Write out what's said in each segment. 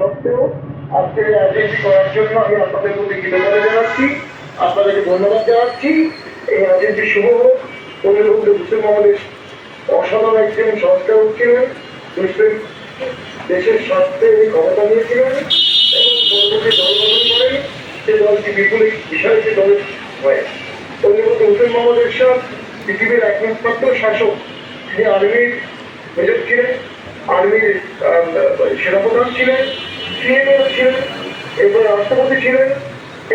সত্ত্বেও আজকে করার জন্য আমি আপনাদের প্রতি আপনাদেরকে ধন্যবাদ জানাচ্ছি এই আয়োজনটি শুভ হোক পরিণত মুসলিম মোহাম্মদ অসাধারণ একজন সংস্কার ছিলেন দেশের স্বার্থে ক্ষমতা নিয়েছিলেন এবং পরবর্তী দল গঠন করেন সে দলটি বিপুল বিষয়টি দল হয়। পরিবর্তে হুসেন মোহাম্মদ এরশাদ পৃথিবীর একমাত্র শাসক। তিনি আর্মির মেজর ছিলেন, আর্মির সেনাপ্রধান ছিলেন সিএনএ ছিলেন, এরপরে রাষ্ট্রপতি ছিলেন,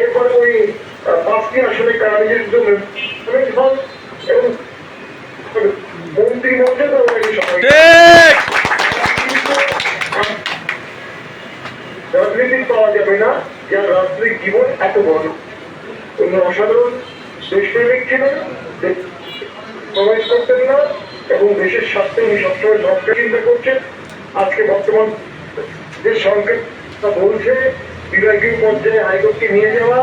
এরপরে ওই পাঁচটি কারানিজের জন্য হন রাজনীতি পাওয়া যাবে না যার রাজনৈতিক জীবন এত বড়। উনি অসাধারণ দেশপ্রেমিক ছিলেন প্রবেশ করতেন না, এবং দেশের স্বার্থে উনি সবসময় সংস্কার চিন্তা করছেন। আজকে বর্তমান যে সংকেত তা বলছে, বিভাগীয় পর্যায়ে হাইকোর্টকে নিয়ে যাওয়া,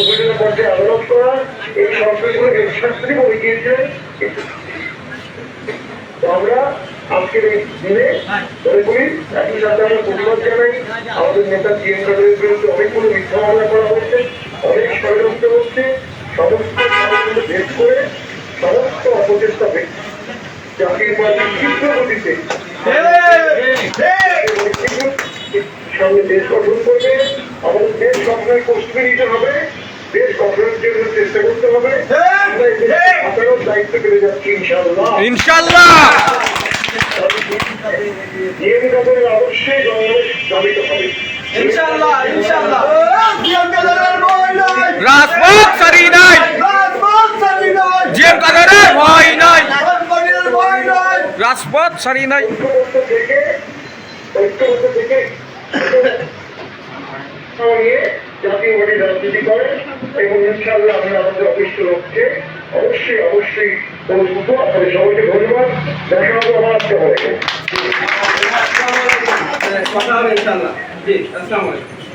উপজেলা পর্যায়ে আদালত করা, এই বলে গিয়েছিলেন কিন্তু তো আমরা আজকের এই দিনে অনেকগুলি একই সাথে আমরা প্রতিবাদ জানাই। আমাদের নেতা জিএম কাদের বিরুদ্ধে অনেকগুলো মিথ্যা মামলা করা হচ্ছে অনেক ষড়যন্ত্র হচ্ছে। সমস্ত ভেদ করে সমস্ত অপচেষ্টা ভেদ পার্টি তীব্র গতিতে সঙ্গে দেশ গঠন করবে। আমাদের দেশ গঠনের প্রস্তুতি নিতে হবে। দেশ গঠনের জন্য চেষ্টা করতে হবে। আমরা দায়িত্ব পেরে যাচ্ছি ইনশাআল্লাহ। ইনশাল্লাহ নিয়ম কানুনের আদর্শে জনগণের চালিত হবে ইনশাআল্লাহ ইনশাআল্লাহ। জিএম কাদারের ভয় নাই রাজপথ সারি নাই। রাজপথ সারি নাই। জিএম কাদারের ভয় নাই। ভয় নাই। রাজপথ সারি নাই। থেকে থেকে জাতীয় রাজনীতি করে এবং ইনশাআল্লাহ আমরা আমাদের অফিস লক্ষ্যে অবশ্যই অবশ্যই পৌঁছবো আপনাদের সবাইকে ধন্যবাদ দেখা হবে আমার আজকে হবে কথা হবে ইনশাআল্লাহ জি আসসালামু আলাইকুম